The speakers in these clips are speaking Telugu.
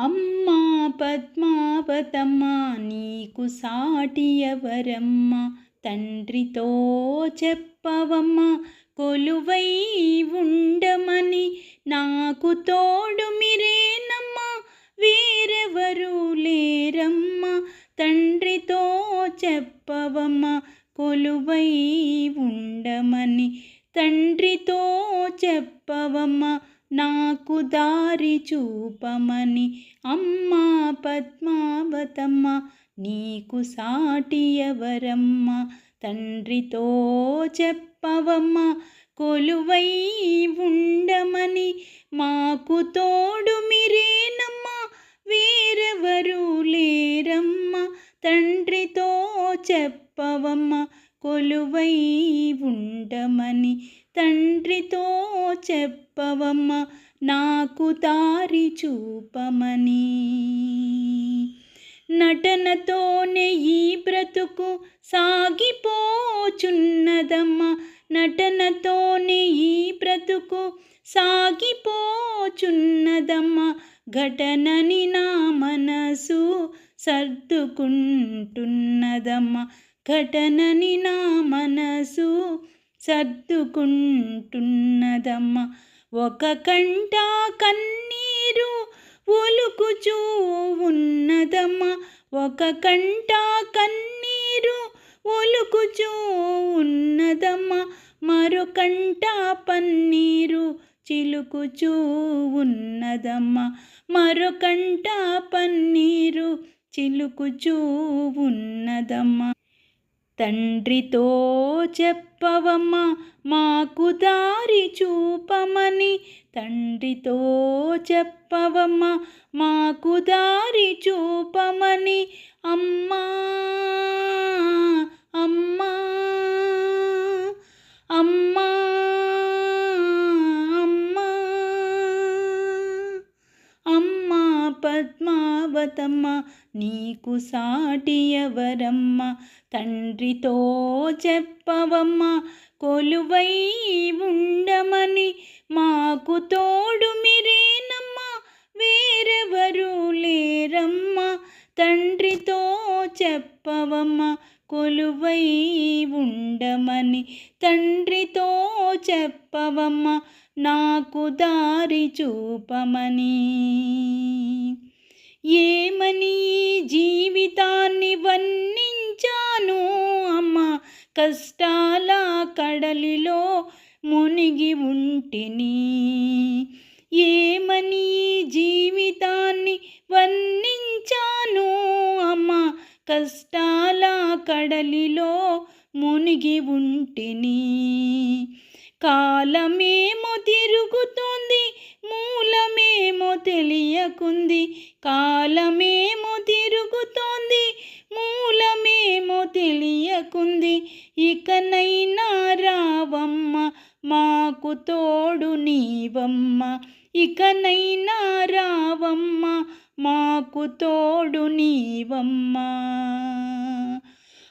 అమ్మా పద్మావతమ్మ నీకు సాటి ఎవరమ్మ తండ్రితో చెప్పవమ్మ కొలువై ఉండమని నాకు తోడు మిరేనమ్మ వేరెవరు లేరమ్మ తండ్రితో చెప్పవమ్మ కొలువై ఉండమని తండ్రితో చెప్పవమ్మ నాకు దారి చూపమని అమ్మా పద్మావతమ్మ నీకు సాటి ఎవరమ్మ తండ్రితో చెప్పవమ్మ కొలువై ఉండమని మాకు తోడు మీరేనమ్మా వేరెవరు లేరమ్మ తండ్రితో చెప్పవమ్మ కొలువై ఉండమని తండ్రితో చెప్పవమ్మ నాకు దారి చూపమని. నటనతోనే ఈ బ్రతుకు సాగిపోచున్నదమ్మ నటనతోనే ఈ బ్రతుకు సాగిపోచున్నదమ్మ ఘటనని నా మనసు సర్దుకుంటున్నదమ్మ ఘటనని నా మనసు సర్దుకుంటున్నదమ్మ. ఒక కంట కన్నీరు ఒలుకుచూ ఉన్నదమ్మ. ఒక కంట కన్నీరు ఒలుకుచూ ఉన్నదమ్మ. మరొకంట పన్నీరు చిలుకుచూ ఉన్నదమ్మ. మరొకంట పన్నీరు చిలుకుచూ ఉన్నదమ్మ. తండ్రితో చెప్పవమ్మ మాకు దారి చూపమని. తండ్రితో చెప్పవమ్మ మాకు దారి చూపమని. అమ్మా అమ్మా పద్మావతమ్మ నీకు సాటి ఎవరమ్మ తండ్రితో చెప్పవమ్మ కొలువై ఉండమని. మాకు తోడు మిరేనమ్మ వేరెవరు లేరమ్మ. తండ్రితో చెప్పవమ్మ కొలువై ఉండమని. తండ్రితో చెప్పవమ్మ నాకు దారి చూపమని. ఏమని జీవితాన్ని వర్ణించాను అమ్మ? కష్టాల కడలిలో మునిగి ఉంటిని. ఏమని జీవితాన్ని వర్ణించాను అమ్మ? కష్టాల కడలిలో మునిగి ఉంటిని. కాలమేమో తిరుగుతుంది మూలమేమో తెలియకుంది కాలమేమో తిరుగుతోంది మూలమేమో తెలియకుంది. ఇకనైనా రావమ్మ మాకు తోడు నీవమ్మ. ఇకనైనా రావమ్మ మాకు తోడు నీవమ్మ.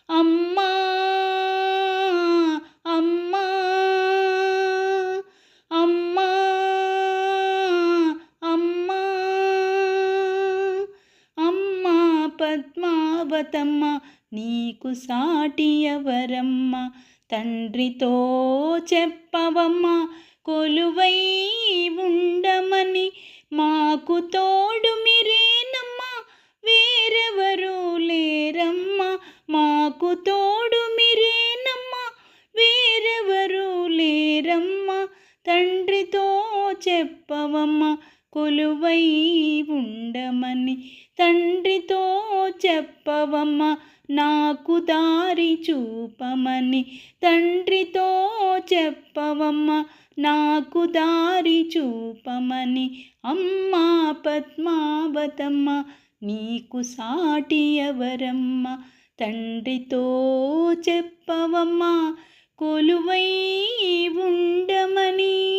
అమ్మా అమ్మా! భాగవతమ్మ నీకు సాటి ఎవరమ్మ? తండ్రితో చెప్పవమ్మ కొలువై ఉండమని మాకు తోడు మీరేనమ్మ వేరెవరు లేరమ్మ. మాకు తోడు మీరేనమ్మ వేరెవరు లేరమ్మ. తండ్రితో చెప్పవమ్మ కొలువై ఉండ తండ్రితో చెప్పవమ్మ నాకు దారి చూపమని. తండ్రితో చెప్పవమ్మ నాకు దారి చూపమని. అమ్మా పద్మావతమ్మ నీకు సాటి ఎవరమ్మ? తండ్రితో చెప్పవమ్మ కొలువై ఉండమని.